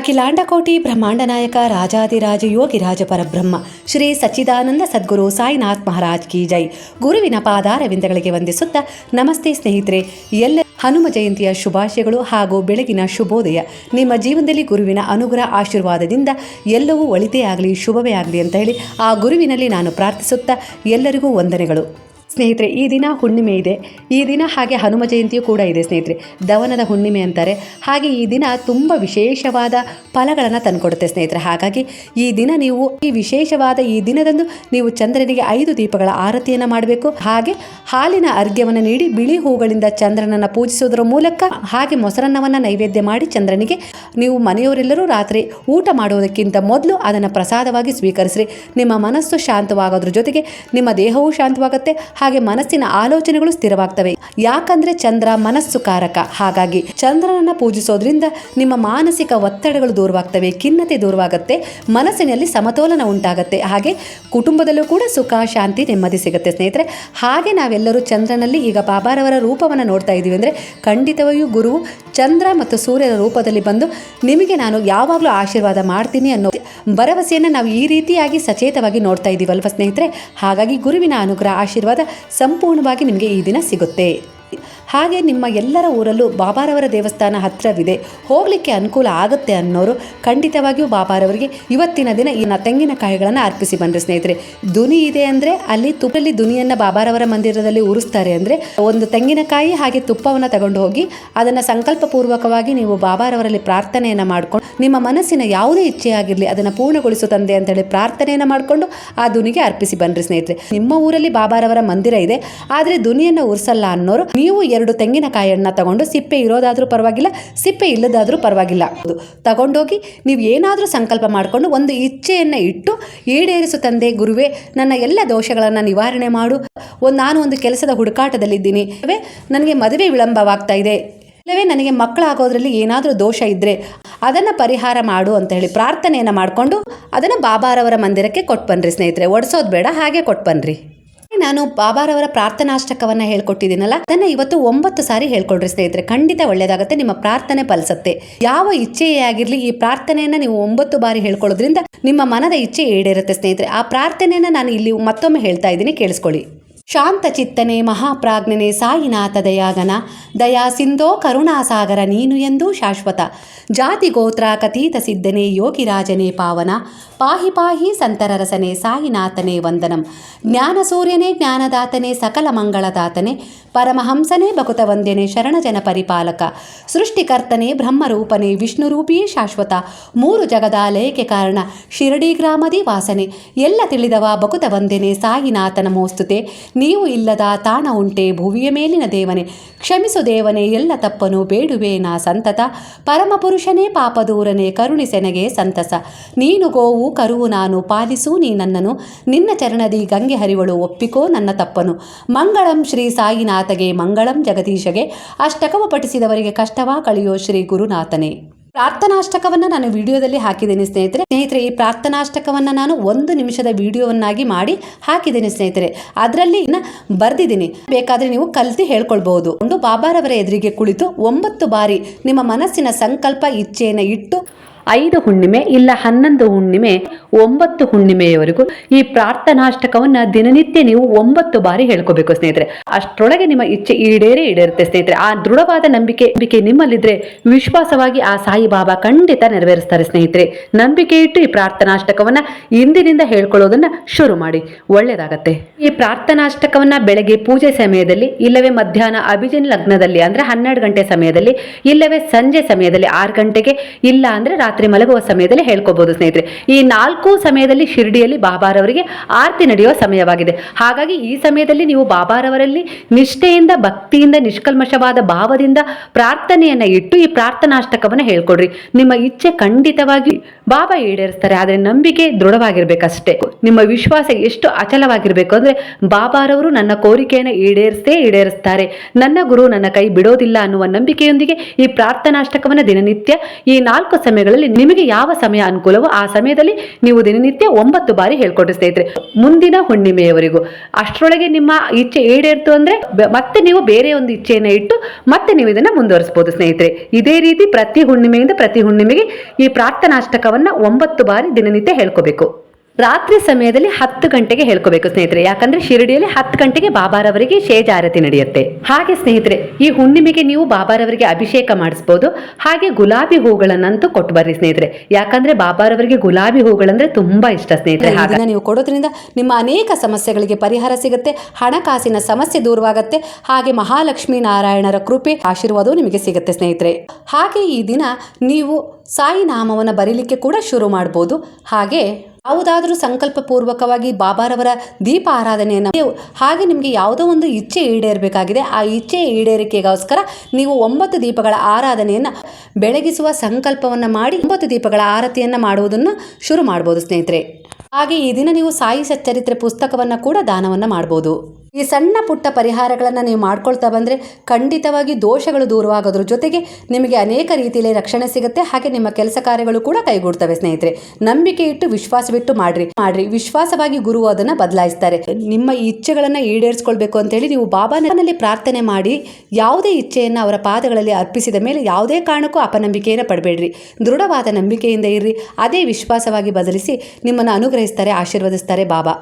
ಅಖಿಲಾಂಡಕೋಟಿ ಬ್ರಹ್ಮಾಂಡ ನಾಯಕ ರಾಜಾದಿರಾಜ ಯೋಗಿರಾಜ ಪರಬ್ರಹ್ಮ, ಶ್ರೀ ಸಚ್ಚಿದಾನಂದ ಸದ್ಗುರು ಸಾಯಿನಾಥ್ ಮಹಾರಾಜ್ ಕಿ ಜೈ. ಗುರುವಿನ ಪಾದಾರವಿಂದಗಳಿಗೆ ವಂದಿಸುತ್ತಾ ನಮಸ್ತೆ ಸ್ನೇಹಿತರೆ, ಎಲ್ಲ ಹನುಮ ಜಯಂತಿಯ ಶುಭಾಶಯಗಳು ಹಾಗೂ ಬೆಳಗಿನ ಶುಭೋದಯ. ನಿಮ್ಮ ಜೀವನದಲ್ಲಿ ಗುರುವಿನ ಅನುಗ್ರಹ ಆಶೀರ್ವಾದದಿಂದ ಎಲ್ಲವೂ ಒಳಿತೇ ಶುಭವೇ ಆಗಲಿ ಅಂತ ಹೇಳಿ ಆ ಗುರುವಿನಲ್ಲಿ ನಾನು ಪ್ರಾರ್ಥಿಸುತ್ತಾ ಎಲ್ಲರಿಗೂ ವಂದನೆಗಳು. ಸ್ನೇಹಿತರೆ, ಈ ದಿನ ಹುಣ್ಣಿಮೆ ಇದೆ. ಈ ದಿನ ಹಾಗೆ ಹನುಮ ಜಯಂತಿಯೂ ಕೂಡ ಇದೆ ಸ್ನೇಹಿತರೆ. ದವನದ ಹುಣ್ಣಿಮೆ ಅಂತಾರೆ. ಹಾಗೆ ಈ ದಿನ ತುಂಬ ವಿಶೇಷವಾದ ಫಲಗಳನ್ನು ತಂದುಕೊಡುತ್ತೆ ಸ್ನೇಹಿತರೆ. ಹಾಗಾಗಿ ಈ ದಿನ ನೀವು ಈ ವಿಶೇಷವಾದ ಈ ದಿನದಂದು ನೀವು ಚಂದ್ರನಿಗೆ ಐದು ದೀಪಗಳ ಆರತಿಯನ್ನು ಮಾಡಬೇಕು. ಹಾಗೆ ಹಾಲಿನ ಅರ್ಘ್ಯವನ್ನು ನೀಡಿ ಬಿಳಿ ಹೂಗಳಿಂದ ಚಂದ್ರನನ್ನು ಪೂಜಿಸುವುದರ ಮೂಲಕ ಹಾಗೆ ಮೊಸರನ್ನವನ್ನು ನೈವೇದ್ಯ ಮಾಡಿ ಚಂದ್ರನಿಗೆ ನೀವು ಮನೆಯವರೆಲ್ಲರೂ ರಾತ್ರಿ ಊಟ ಮಾಡುವುದಕ್ಕಿಂತ ಮೊದಲು ಅದನ್ನು ಪ್ರಸಾದವಾಗಿ ಸ್ವೀಕರಿಸ್ರಿ. ನಿಮ್ಮ ಮನಸ್ಸು ಶಾಂತವಾಗೋದ್ರ ಜೊತೆಗೆ ನಿಮ್ಮ ದೇಹವೂ ಶಾಂತವಾಗುತ್ತೆ. ಹಾಗೆ ಮನಸ್ಸಿನ ಆಲೋಚನೆಗಳು ಸ್ಥಿರವಾಗ್ತವೆ. ಯಾಕಂದ್ರೆ ಚಂದ್ರ ಮನಸ್ಸು ಕಾರಕ. ಹಾಗಾಗಿ ಚಂದ್ರನನ್ನ ಪೂಜಿಸೋದ್ರಿಂದ ನಿಮ್ಮ ಮಾನಸಿಕ ಒತ್ತಡಗಳು ದೂರವಾಗ್ತವೆ, ಖಿನ್ನತೆ ದೂರವಾಗುತ್ತೆ, ಮನಸ್ಸಿನಲ್ಲಿ ಸಮತೋಲನ ಉಂಟಾಗುತ್ತೆ. ಹಾಗೆ ಕುಟುಂಬದಲ್ಲೂ ಕೂಡ ಸುಖ, ಶಾಂತಿ, ನೆಮ್ಮದಿ ಸಿಗುತ್ತೆ ಸ್ನೇಹಿತರೆ. ಹಾಗೆ ನಾವೆಲ್ಲರೂ ಚಂದ್ರನಲ್ಲಿ ಈಗ ಬಾಬಾರವರ ರೂಪವನ್ನು ನೋಡ್ತಾ ಇದ್ದೀವಿ ಅಂದರೆ ಖಂಡಿತವಾಗಿಯೂ ಗುರುವು ಚಂದ್ರ ಮತ್ತು ಸೂರ್ಯನ ರೂಪದಲ್ಲಿ ಬಂದು ನಿಮಗೆ ನಾನು ಯಾವಾಗಲೂ ಆಶೀರ್ವಾದ ಮಾಡ್ತೀನಿ ಅನ್ನೋ ಭರವಸೆಯನ್ನು ನಾವು ಈ ರೀತಿಯಾಗಿ ಸಚೇತವಾಗಿ ನೋಡ್ತಾ ಇದ್ದೀವಲ್ವ ಸ್ನೇಹಿತರೆ. ಹಾಗಾಗಿ ಗುರುವಿನ ಅನುಗ್ರಹ, ಆಶೀರ್ವಾದ ಸಂಪೂರ್ಣವಾಗಿ ನಿಮಗೆ ಈ ದಿನ ಸಿಗುತ್ತೆ. ಹಾಗೆ ನಿಮ್ಮ ಎಲ್ಲರ ಊರಲ್ಲೂ ಬಾಬಾರವರ ದೇವಸ್ಥಾನ ಹತ್ತಿರವಿದೆ ಹೋಗಲಿಕ್ಕೆ ಅನುಕೂಲ ಆಗುತ್ತೆ ಅನ್ನೋರು ಖಂಡಿತವಾಗಿಯೂ ಬಾಬಾರವರಿಗೆ ಇವತ್ತಿನ ದಿನ ಈ ತೆಂಗಿನಕಾಯಿಗಳನ್ನು ಅರ್ಪಿಸಿ ಬಂದರೆ ಸ್ನೇಹಿತರೆ. ದುನಿ ಇದೆ ಅಂದರೆ ಅಲ್ಲಿ ತುಪ್ಪದಲ್ಲಿ ದುನಿಯನ್ನು ಬಾಬಾರವರ ಮಂದಿರದಲ್ಲಿ ಉರಿಸ್ತಾರೆ ಅಂದರೆ ಒಂದು ತೆಂಗಿನಕಾಯಿ ಹಾಗೆ ತುಪ್ಪವನ್ನು ತಗೊಂಡು ಹೋಗಿ ಅದನ್ನು ಸಂಕಲ್ಪಪೂರ್ವಕವಾಗಿ ನೀವು ಬಾಬಾರವರಲ್ಲಿ ಪ್ರಾರ್ಥನೆಯನ್ನು ಮಾಡ್ಕೊಂಡು ನಿಮ್ಮ ಮನಸ್ಸಿನ ಯಾವುದೇ ಇಚ್ಛೆ ಆಗಿರಲಿ ಅದನ್ನು ಪೂರ್ಣಗೊಳಿಸು ತಂದೆ ಅಂತೇಳಿ ಪ್ರಾರ್ಥನೆಯನ್ನು ಮಾಡಿಕೊಂಡು ಆ ದುನಿಗೆ ಅರ್ಪಿಸಿ ಬನ್ನಿರಿ ಸ್ನೇಹಿತರೆ. ನಿಮ್ಮ ಊರಲ್ಲಿ ಬಾಬಾರವರ ಮಂದಿರ ಇದೆ. ಆದರೆ ದುನಿಯನ್ನು ಉರಿಸಲ್ಲ ಅನ್ನೋರು ನೀವು ಎರಡು ತೆಂಗಿನಕಾಯನ್ನು ತಗೊಂಡು ಸಿಪ್ಪೆ ಇರೋದಾದರೂ ಪರವಾಗಿಲ್ಲ, ಸಿಪ್ಪೆ ಇಲ್ಲದಾದರೂ ಪರವಾಗಿಲ್ಲ. ತಗೊಂಡೋಗಿ ನೀವು ಏನಾದರೂ ಸಂಕಲ್ಪ ಮಾಡಿಕೊಂಡು ಒಂದು ಇಚ್ಛೆಯನ್ನು ಇಟ್ಟು ಈಡೇರಿಸು ತಂದೆ, ಗುರುವೇ, ನನ್ನ ಎಲ್ಲ ದೋಷಗಳನ್ನು ನಿವಾರಣೆ ಮಾಡು. ಒಂದು ನಾನು ಒಂದು ಕೆಲಸದ ಹುಡುಕಾಟದಲ್ಲಿದ್ದೀನಿ. ನನಗೆ ಮದುವೆ ವಿಳಂಬವಾಗ್ತಾ ಇದೆ. ಇಲ್ಲವೇ, ನನಗೆ ಮಕ್ಕಳಾಗೋದ್ರಲ್ಲಿ ಏನಾದರೂ ದೋಷ ಇದ್ದರೆ ಅದನ್ನು ಪರಿಹಾರ ಮಾಡು ಅಂತ ಹೇಳಿ ಪ್ರಾರ್ಥನೆಯನ್ನು ಮಾಡಿಕೊಂಡು ಅದನ್ನು ಬಾಬಾರವರ ಮಂದಿರಕ್ಕೆ ಕೊಟ್ಟು ಬನ್ನಿರಿ ಸ್ನೇಹಿತರೆ. ಒಡಿಸೋದು ಬೇಡ, ಹಾಗೆ ಕೊಟ್ಟು ಬನ್ರಿ ನಾನು ಬಾಬಾರವರ ಪ್ರಾರ್ಥನಾಷ್ಟಕವನ್ನ ಹೇಳ್ಕೊಟ್ಟಿದ್ದೀನಲ್ಲ, ಅದನ್ನ ಇವತ್ತು ಒಂಬತ್ತು ಸಾರಿ ಹೇಳ್ಕೊಡ್ರಿ ಸ್ನೇಹಿತರೆ. ಖಂಡಿತ ಒಳ್ಳೇದಾಗುತ್ತೆ, ನಿಮ್ಮ ಪ್ರಾರ್ಥನೆ ಫಲಿಸುತ್ತೆ. ಯಾವ ಇಚ್ಛೆಯೇ ಆಗಿರಲಿ ಈ ಪ್ರಾರ್ಥನೆಯನ್ನ ನೀವು ಒಂಬತ್ತು ಬಾರಿ ಹೇಳ್ಕೊಳ್ಳೋದ್ರಿಂದ ನಿಮ್ಮ ಮನದ ಇಚ್ಛೆ ಈಡೇರುತ್ತೆ ಸ್ನೇಹಿತರೆ. ಆ ಪ್ರಾರ್ಥನೆಯನ್ನ ನಾನು ಇಲ್ಲಿ ಮತ್ತೊಮ್ಮೆ ಹೇಳ್ತಾ ಇದ್ದೀನಿ, ಕೇಳಿಸ್ಕೊಳ್ಳಿ. ಶಾಂತ ಚಿತ್ತನೆ ಮಹಾಪ್ರಾಜ್ಞನೆ ಸಾಯಿನಾಥ ದಯಾಗನ, ದಯಾ ಸಿಂಧೋ ಕರುಣಾಸಾಗರ ನೀನು ಎಂದು ಶಾಶ್ವತ. ಜಾತಿ ಗೋತ್ರ ಕತೀತ ಸಿದ್ಧನೆ ಯೋಗಿರಾಜನೇ ಪಾವನ, ಪಾಹಿ ಪಾಹಿ ಸಂತರ ರಸನೆ ಸಾಯಿನಾಥನೇ ವಂದನಂ. ಜ್ಞಾನ ಸೂರ್ಯನೇ ಜ್ಞಾನದಾತನೇ ಸಕಲ ಮಂಗಳದಾತನೇ, ಪರಮಹಂಸನೇ ಬಕುತ ವಂದ್ಯನೆ ಶರಣಜನ ಪರಿಪಾಲಕ. ಸೃಷ್ಟಿಕರ್ತನೇ ಬ್ರಹ್ಮರೂಪನೆ ವಿಷ್ಣುರೂಪಿಯೇ ಶಾಶ್ವತ. ಮೂರು ಜಗದಾಲಯಕ್ಕೆ ಕಾರಣ ಶಿರಡಿ ಗ್ರಾಮದಿ ವಾಸನೆ. ಎಲ್ಲ ತಿಳಿದವ ಬಕುತ ವಂದ್ಯನೆ ಸಾಯಿನಾಥನ ಮೋಸ್ತುತೆ ನೀವು ಇಲ್ಲದ ತಾಣ ಉಂಟೆ ಭುವಿಯ ಮೇಲಿನ ದೇವನೇ. ಕ್ಷಮಿಸು ದೇವನೇ, ಎಲ್ಲ ತಪ್ಪನು ಬೇಡುವೆ ನಾ ಸಂತತ ಪರಮಪುರುಷನೇ ಪಾಪದೂರನೇ ಕರುಣಿಸೆನಗೆ ಸಂತಸ. ನೀನು ಗೋವು, ಕರುವು ನಾನು ಪಾಲಿಸು, ನೀ ನನ್ನನು. ನಿನ್ನ ಚರಣದಿ ಗಂಗೆ ಹರಿವಳು ಒಪ್ಪಿಕೋ, ನನ್ನ ತಪ್ಪನು. ಮಂಗಳಂ ಶ್ರೀ ಸಾಯಿನಾಥಗೆ, ಮಂಗಳಂ ಜಗದೀಶಗೆ. ಅಷ್ಟಕವ ಪಠಿಸಿದವರಿಗೆ ಕಷ್ಟವಾ, ಕಳೆಯೋ ಶ್ರೀ ಗುರುನಾಥನೇ. ಪ್ರಾರ್ಥನಾಷ್ಟಕವನ್ನು ನಾನು ವಿಡಿಯೋದಲ್ಲಿ ಹಾಕಿದ್ದೀನಿ ಸ್ನೇಹಿತರೆ. ಸ್ನೇಹಿತರೆ, ಈ ಪ್ರಾರ್ಥನಾಷ್ಟಕವನ್ನು ನಾನು ಒಂದು ನಿಮಿಷದ ವಿಡಿಯೋವನ್ನಾಗಿ ಮಾಡಿ ಹಾಕಿದ್ದೀನಿ ಸ್ನೇಹಿತರೆ. ಅದರಲ್ಲಿ ಬರ್ದಿದ್ದೀನಿ. ಬೇಕಾದರೆ ನೀವು ಕಲಿತು ಹೇಳ್ಕೊಳ್ಬಹುದು. ಒಂದು ಬಾಬಾರವರ ಎದುರಿಗೆ ಕುಳಿತು ಒಂಬತ್ತು ಬಾರಿ ನಿಮ್ಮ ಮನಸ್ಸಿನ ಸಂಕಲ್ಪ, ಇಚ್ಛೆಯನ್ನು ಇಟ್ಟು ಐದು ಹುಣ್ಣಿಮೆ ಇಲ್ಲ ಹನ್ನೊಂದು ಹುಣ್ಣಿಮೆ, ಒಂಬತ್ತು ಹುಣ್ಣಿಮೆಯವರೆಗೂ ಈ ಪ್ರಾರ್ಥನಾಷ್ಟಕವನ್ನ ದಿನನಿತ್ಯ ನೀವು ಒಂಬತ್ತು ಬಾರಿ ಹೇಳ್ಕೋಬೇಕು ಸ್ನೇಹಿತರೆ. ಅಷ್ಟರೊಳಗೆ ನಿಮ್ಮ ಇಚ್ಛೆ ಈಡೇರೇ ಈಡೇರುತ್ತೆ ಸ್ನೇಹಿತರೆ. ಆ ದೃಢವಾದ ನಂಬಿಕೆ ನಂಬಿಕೆ ನಿಮ್ಮಲ್ಲಿದ್ರೆ ವಿಶ್ವಾಸವಾಗಿ ಆ ಸಾಯಿಬಾಬಾ ಖಂಡಿತ ನೆರವೇರಿಸ್ತಾರೆ ಸ್ನೇಹಿತರೆ. ನಂಬಿಕೆ ಇಟ್ಟು ಈ ಪ್ರಾರ್ಥನಾಷ್ಟಕವನ್ನ ಇಂದಿನಿಂದ ಹೇಳ್ಕೊಳ್ಳೋದನ್ನ ಶುರು ಮಾಡಿ. ಒಳ್ಳೇದಾಗತ್ತೆ. ಈ ಪ್ರಾರ್ಥನಾಷ್ಟಕವನ್ನ ಬೆಳಗ್ಗೆ ಪೂಜೆ ಸಮಯದಲ್ಲಿ, ಇಲ್ಲವೇ ಮಧ್ಯಾಹ್ನ ಅಭಿಜಿನ್ ಲಗ್ನದಲ್ಲಿ ಅಂದ್ರೆ ಹನ್ನೆರಡು ಗಂಟೆ ಸಮಯದಲ್ಲಿ, ಇಲ್ಲವೇ ಸಂಜೆ ಸಮಯದಲ್ಲಿ ಆರು ಗಂಟೆಗೆ, ಇಲ್ಲ ಅಂದ್ರೆ ರಾತ್ರಿ ಮಲಗುವ ಸಮಯದಲ್ಲಿ ಹೇಳ್ಕೋಬಹುದು ಸ್ನೇಹಿತರೆ. ಈ ನಾಲ್ಕು ಸಮಯದಲ್ಲಿ ಶಿರ್ಡಿಯಲ್ಲಿ ಬಾಬಾರವರಿಗೆ ಆರತಿ ನಡೆಯುವ ಸಮಯವಾಗಿದೆ. ಹಾಗಾಗಿ ಈ ಸಮಯದಲ್ಲಿ ನೀವು ಬಾಬಾರವರಲ್ಲಿ ನಿಷ್ಠೆಯಿಂದ, ಭಕ್ತಿಯಿಂದ, ನಿಷ್ಕಲ್ಮಶವಾದ ಭಾವದಿಂದ ಪ್ರಾರ್ಥನೆಯನ್ನ ಇಟ್ಟು ಈ ಪ್ರಾರ್ಥನಾಷ್ಟಕವನ್ನು ಹೇಳ್ಕೊಡ್ರಿ. ನಿಮ್ಮ ಇಚ್ಛೆ ಖಂಡಿತವಾಗಿ ಬಾಬಾ ಈಡೇರಿಸ್ತಾರೆ, ಆದರೆ ನಂಬಿಕೆ ದೃಢವಾಗಿರ್ಬೇಕಷ್ಟೇ. ನಿಮ್ಮ ವಿಶ್ವಾಸ ಎಷ್ಟು ಅಚಲವಾಗಿರ್ಬೇಕು ಅಂದ್ರೆ ಬಾಬಾರವರು ನನ್ನ ಕೋರಿಕೆಯನ್ನು ಈಡೇರಿಸೇ ಈಡೇರಿಸ್ತಾರೆ. ನನ್ನ ಗುರು ನನ್ನ ಕೈ ಬಿಡೋದಿಲ್ಲ ಅನ್ನುವ ನಂಬಿಕೆಯೊಂದಿಗೆ ಈ ಪ್ರಾರ್ಥನಾಷ್ಟಕವನ್ನು ದಿನನಿತ್ಯ ಈ ನಾಲ್ಕು ಸಮಯಗಳಲ್ಲಿ ಸಮಯದಲ್ಲಿ ನಿಮಗೆ ಯಾವ ಸಮಯ ಅನುಕೂಲವೋ ಆ ಸಮಯದಲ್ಲಿ ನೀವು ದಿನನಿತ್ಯ ಒಂಬತ್ತು ಬಾರಿ ಹೇಳ್ಕೊಟ್ಟು ಸ್ನೇಹಿತರೆ, ಮುಂದಿನ ಹುಣ್ಣಿಮೆಯವರೆಗೂ. ಅಷ್ಟರೊಳಗೆ ನಿಮ್ಮ ಇಚ್ಛೆ ಈಡೇರ್ತು ಅಂದ್ರೆ ಮತ್ತೆ ನೀವು ಬೇರೆ ಒಂದು ಇಚ್ಛೆಯನ್ನು ಇಟ್ಟು ಮತ್ತೆ ನೀವು ಇದನ್ನ ಮುಂದುವರಿಸಬಹುದು ಸ್ನೇಹಿತರೆ. ಇದೇ ರೀತಿ ಪ್ರತಿ ಹುಣ್ಣಿಮೆಯಿಂದ ಪ್ರತಿ ಹುಣ್ಣಿಮೆಗೆ ಈ ಪ್ರಾರ್ಥನಾಷ್ಟಕವನ್ನ ಒಂಬತ್ತು ಬಾರಿ ದಿನನಿತ್ಯ ಹೇಳ್ಕೋಬೇಕು. ರಾತ್ರಿ ಸಮಯದಲ್ಲಿ ಹತ್ತು ಗಂಟೆಗೆ ಹೇಳ್ಕೋಬೇಕು ಸ್ನೇಹಿತರೆ. ಯಾಕಂದ್ರೆ ಶಿರಡಿಯಲ್ಲಿ ಹತ್ತು ಗಂಟೆಗೆ ಬಾಬಾರವರಿಗೆ ಶೇಜ ಆರತಿ ನಡೆಯುತ್ತೆ. ಹಾಗೆ ಸ್ನೇಹಿತರೆ ಈ ಹುಣ್ಣಿಮೆಗೆ ನೀವು ಬಾಬಾರವರಿಗೆ ಅಭಿಷೇಕ ಮಾಡಿಸ್ಬೋದು. ಹಾಗೆ ಗುಲಾಬಿ ಹೂಗಳನ್ನಂತೂ ಕೊಟ್ಟು ಬರ್ರಿ ಸ್ನೇಹಿತರೆ. ಯಾಕಂದ್ರೆ ಬಾಬಾರವರಿಗೆ ಗುಲಾಬಿ ಹೂಗಳಂದ್ರೆ ತುಂಬಾ ಇಷ್ಟ ಸ್ನೇಹಿತರೆ. ನೀವು ಕೊಡೋದ್ರಿಂದ ನಿಮ್ಮ ಅನೇಕ ಸಮಸ್ಯೆಗಳಿಗೆ ಪರಿಹಾರ ಸಿಗುತ್ತೆ ಹಣಕಾಸಿನ ಸಮಸ್ಯೆ ದೂರವಾಗುತ್ತೆ ಹಾಗೆ ಮಹಾಲಕ್ಷ್ಮೀ ನಾರಾಯಣರ ಕೃಪೆ ಆಶೀರ್ವಾದವು ನಿಮಗೆ ಸಿಗುತ್ತೆ ಸ್ನೇಹಿತರೆ. ಹಾಗೆ ಈ ದಿನ ನೀವು ಸಾಯಿ ನಾಮವನ್ನು ಬರೀಲಿಕ್ಕೆ ಕೂಡ ಶುರು ಮಾಡ್ಬೋದು. ಹಾಗೆ ಯಾವುದಾದ್ರೂ ಸಂಕಲ್ಪ ಪೂರ್ವಕವಾಗಿ ಬಾಬಾರವರ ದೀಪ ಆರಾಧನೆಯನ್ನು ಹಾಗೆ ನಿಮಗೆ ಯಾವುದೋ ಒಂದು ಇಚ್ಛೆ ಈಡೇರಬೇಕಾಗಿದೆ. ಆ ಇಚ್ಛೆ ಈಡೇರಿಕೆಗೋಸ್ಕರ ನೀವು ಒಂಬತ್ತು ದೀಪಗಳ ಆರಾಧನೆಯನ್ನು ಬೆಳಗಿಸುವ ಸಂಕಲ್ಪವನ್ನು ಮಾಡಿ ಒಂಬತ್ತು ದೀಪಗಳ ಆರತಿಯನ್ನು ಮಾಡುವುದನ್ನು ಶುರು ಮಾಡ್ಬೋದು ಸ್ನೇಹಿತರೆ. ಹಾಗೆ ಈ ದಿನ ನೀವು ಸಾಯಿ ಸಚ್ಚರಿತ್ರೆ ಪುಸ್ತಕವನ್ನು ಕೂಡ ದಾನವನ್ನು ಮಾಡ್ಬೋದು. ಈ ಸಣ್ಣ ಪುಟ್ಟ ಪರಿಹಾರಗಳನ್ನು ನೀವು ಮಾಡ್ಕೊಳ್ತಾ ಬಂದರೆ ಖಂಡಿತವಾಗಿ ದೋಷಗಳು ದೂರವಾಗೋದ್ರ ಜೊತೆಗೆ ನಿಮಗೆ ಅನೇಕ ರೀತಿಯಲ್ಲಿ ರಕ್ಷಣೆ ಸಿಗುತ್ತೆ. ಹಾಗೆ ನಿಮ್ಮ ಕೆಲಸ ಕಾರ್ಯಗಳು ಕೂಡ ಕೈಗೂಡ್ತವೆ ಸ್ನೇಹಿತರೆ. ನಂಬಿಕೆ ಇಟ್ಟು ವಿಶ್ವಾಸವಿಟ್ಟು ಮಾಡ್ರಿ. ಮಾಡ್ರಿ. ವಿಶ್ವಾಸವಾಗಿ ಗುರು ಅದನ್ನು ಬದಲಾಯಿಸ್ತಾರೆ. ನಿಮ್ಮ ಇಚ್ಛೆಗಳನ್ನು ಈಡೇರಿಸ್ಕೊಳ್ಬೇಕು ಅಂತೇಳಿ ನೀವು ಬಾಬಾನಲ್ಲಿ ಪ್ರಾರ್ಥನೆ ಮಾಡಿ ಯಾವುದೇ ಇಚ್ಛೆಯನ್ನು ಅವರ ಪಾದಗಳಲ್ಲಿ ಅರ್ಪಿಸಿದ ಮೇಲೆ ಯಾವುದೇ ಕಾರಣಕ್ಕೂ ಅಪನಂಬಿಕೆಯನ್ನು ಪಡಬೇಡ್ರಿ. ದೃಢವಾದ ನಂಬಿಕೆಯಿಂದ ಇರ್ರಿ. ಅದೇ ವಿಶ್ವಾಸವಾಗಿ ಬದಲಿಸಿ ನಿಮ್ಮನ್ನು ಅನುಗ್ರಹಿಸ್ತಾರೆ, ಆಶೀರ್ವದಿಸ್ತಾರೆ ಬಾಬಾ.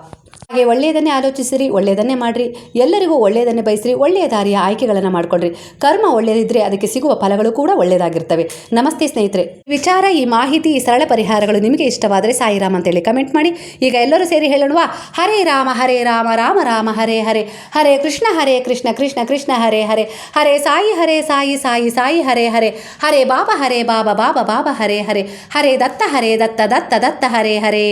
ಹಾಗೆ ಒಳ್ಳೆಯದನ್ನೇ ಆಲೋಚಿಸಿರಿ, ಒಳ್ಳೆಯದನ್ನೇ ಮಾಡಿರಿ. ಎಲ್ಲರಿಗೂ ಒಳ್ಳೆಯದನ್ನೇ ಬಯಸಿರಿ, ಒಳ್ಳೆಯ ದಾರಿಯ ಆಯ್ಕೆಗಳನ್ನು ಮಾಡ್ಕೊಳ್ರಿ ಕರ್ಮ ಒಳ್ಳೆಯದಿದ್ದರೆ ಅದಕ್ಕೆ ಸಿಗುವ ಫಲಗಳು ಕೂಡ ಒಳ್ಳೆಯದಾಗಿರ್ತವೆ. ನಮಸ್ತೆ ಸ್ನೇಹಿತರೆ. ವಿಚಾರ, ಈ ಮಾಹಿತಿ, ಈ ಸರಳ ಪರಿಹಾರಗಳು ನಿಮಗೆ ಇಷ್ಟವಾದರೆ ಸಾಯಿರಾಮ್ ಅಂತೇಳಿ ಕಮೆಂಟ್ ಮಾಡಿ. ಈಗ ಎಲ್ಲರೂ ಸೇರಿ ಹೇಳೋಣವಾ? ಹರೇ ರಾಮ ಹರೇ ರಾಮ ರಾಮ ರಾಮ, ಹರೇ ಹರೇ. ಹರೇ ಕೃಷ್ಣ ಹರೇ ಕೃಷ್ಣ ಕೃಷ್ಣ ಕೃಷ್ಣ, ಹರೇ ಹರೇ. ಹರೇ ಸಾಯಿ ಹರೇ ಸಾಯಿ ಸಾಯಿ ಸಾಯಿ, ಹರೇ ಹರೇ. ಹರೇ ಬಾಬಾ ಹರೇ ಬಾಬಾ ಬಾಬಾ ಬಾಬಾ, ಹರೇ ಹರೇ. ಹರೇ ದತ್ತ ಹರೇ ದತ್ತ ದತ್ತ ದತ್ತ, ಹರೇ ಹರೇ.